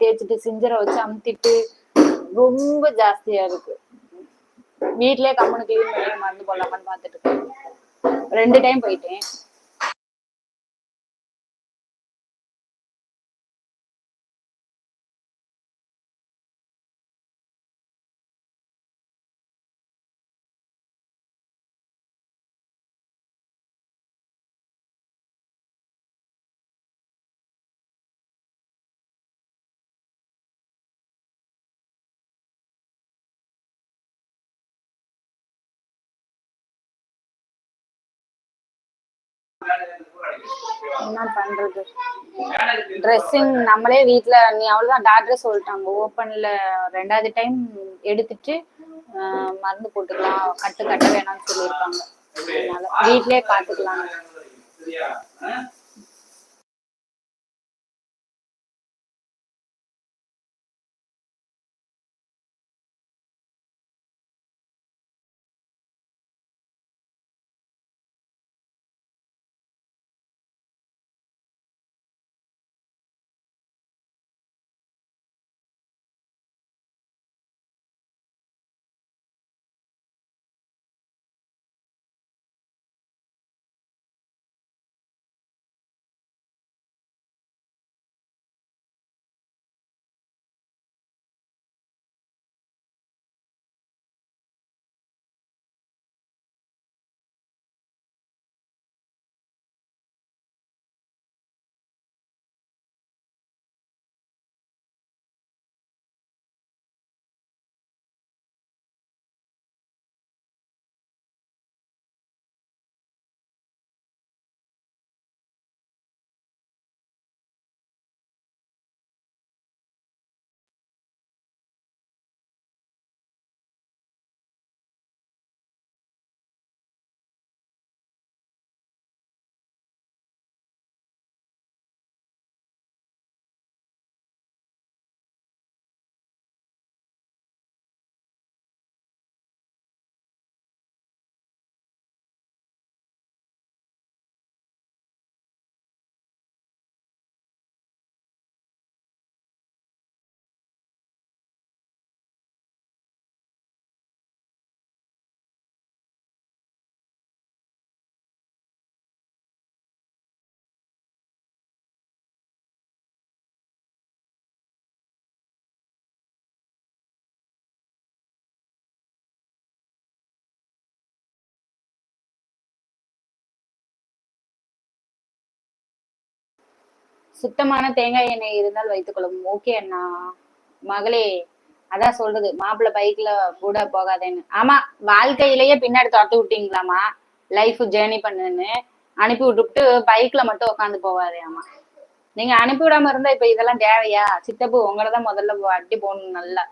தேய்ச்சிட்டு சிஞ்சரை வச்சு அமுத்திட்டு ரொம்ப ஜாஸ்தியா இருக்கு. வீட்லயே கம்முனு கிளீன் பண்ணி மருந்து போடலாமான்னு பார்த்துட்டு இருக்கேன். ரெண்டு டைம் போயிட்டேன். என்ன பண்றது? ட்ரெஸ்ஸிங் நம்மளே வீட்ல நீ அவ்வளவுதான் டாக்டர் சொல்லிட்டாங்க. ஓப்பன்ல ரெண்டாவது டைம் எடுத்துட்டு ஆஹ், மருந்து போட்டுக்கலாம் கட்டு கட்ட வேணாம்னு சொல்லியிருக்காங்க. அதனால வீட்லயே பாத்துக்கலாம் சுத்தமான தேங்காய் எண்ணெய் இருந்தால் வைத்துக் கொள்ளும். ஓகே அண்ணா. மகளே அதான் சொல்றது. மாப்பிள்ளை பைக்ல கூட போகாதேன்னு. ஆமா வாழ்க்கையிலேயே பின்னாடி தொட்டு விட்டீங்களாமா லைஃப் ஜேர்னி பண்ணுன்னு அனுப்பி விட்டுட்டு பைக்ல மட்டும் உட்காந்து போவாரு ஆமா. நீங்க அனுப்பி விடாம இருந்தா இப்ப இதெல்லாம் தேவையா? சித்தப்பு உங்களை தான் முதல்ல அட்டி போகணும் நல்லா.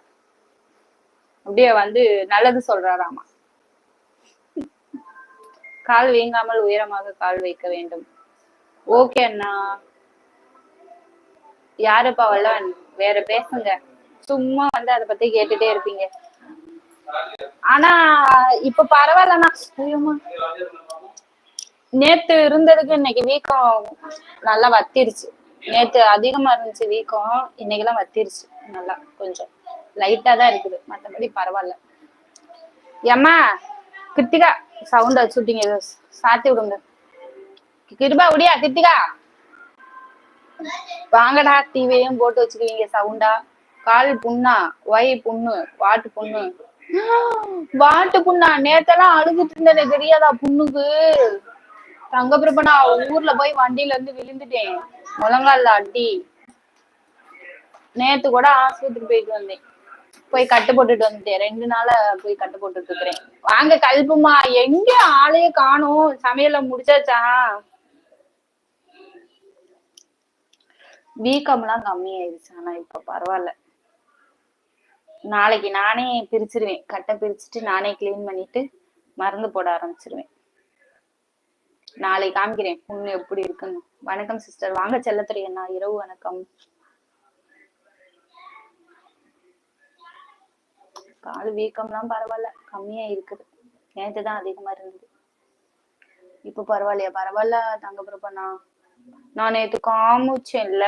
அப்படியே வந்து நல்லது சொல்றாராமா. கால் வீங்காமல் உயரமாக கால் வைக்க வேண்டும். ஓகே அண்ணா. யாருப்பா வல்லவன் வேற பேசுங்க. சும்மா வந்து அதை பத்தி கேட்டுட்டே இருப்பீங்க. ஆனா இப்ப பரவாயில்லண்ணா. நேத்து இருந்ததுக்கு இன்னைக்கு வீக்கம் நல்லா வத்திருச்சு. நேத்து அதிகமா இருந்துச்சு வீக்கம். இன்னைக்கு எல்லாம் வத்திருச்சு. நல்லா கொஞ்சம் லைட்டா தான் இருக்குது. மத்தபடி பரவாயில்ல. ஏம்மா கிருத்திகா சவுண்ட் வச்சு விட்டீங்க. சாத்தி விடுங்க. கிருபா விடியா கிருத்திகா? வாங்கடா டிவியையும் போட்டு வச்சுக்குவீங்க சவுண்டா? கால் புண்ணா? ஒய் புண்ணு? வாட்டு புண்ணு? வாட்டு புண்ணா? நேத்தெல்லாம் அழுதுட்டு இருந்தேனே தெரியாதா புண்ணுக்கு? தங்கப்பிரபனா ஊர்ல போய் வண்டியில இருந்து விழுந்துட்டேன். முழங்கால அடி. நேத்து கூட ஆஸ்பத்திரி போயிட்டு வந்தேன். போய் கட்டு போட்டுட்டு வந்துட்டேன். ரெண்டு நாளா போய் கட்டு போட்டுட்டு இருக்கிறேன். வாங்க கல்புமா. எங்க ஆளையே காணும். சமையல முடிச்சாச்சா? வீக்கம்லாம் கம்மியாயிருச்சு. ஆனா இப்ப பரவாயில்ல நாளைக்கு நானே பிரிச்சிருவேன். கட்டை பிரிச்சுட்டு நானே கிளீன் பண்ணிட்டு மருந்து போட ஆரம்பிச்சிருவேன். நாளைக்கு காமிக்கிறேன். புண்ணு எப்படி இருக்குன்னு. வணக்கம் சிஸ்டர் வாங்க செல்லத்துறை அண்ணா. இரவு வணக்கம். கால் வீக்கம்லாம் பரவாயில்ல கம்மியா இருக்குது நேற்று தான் அதிகமா இருந்தது. இப்ப பரவாயில்லையா பரவாயில்ல தங்கப்பிரப்பண்ணா நான் நேத்து காமிச்சேன்ல.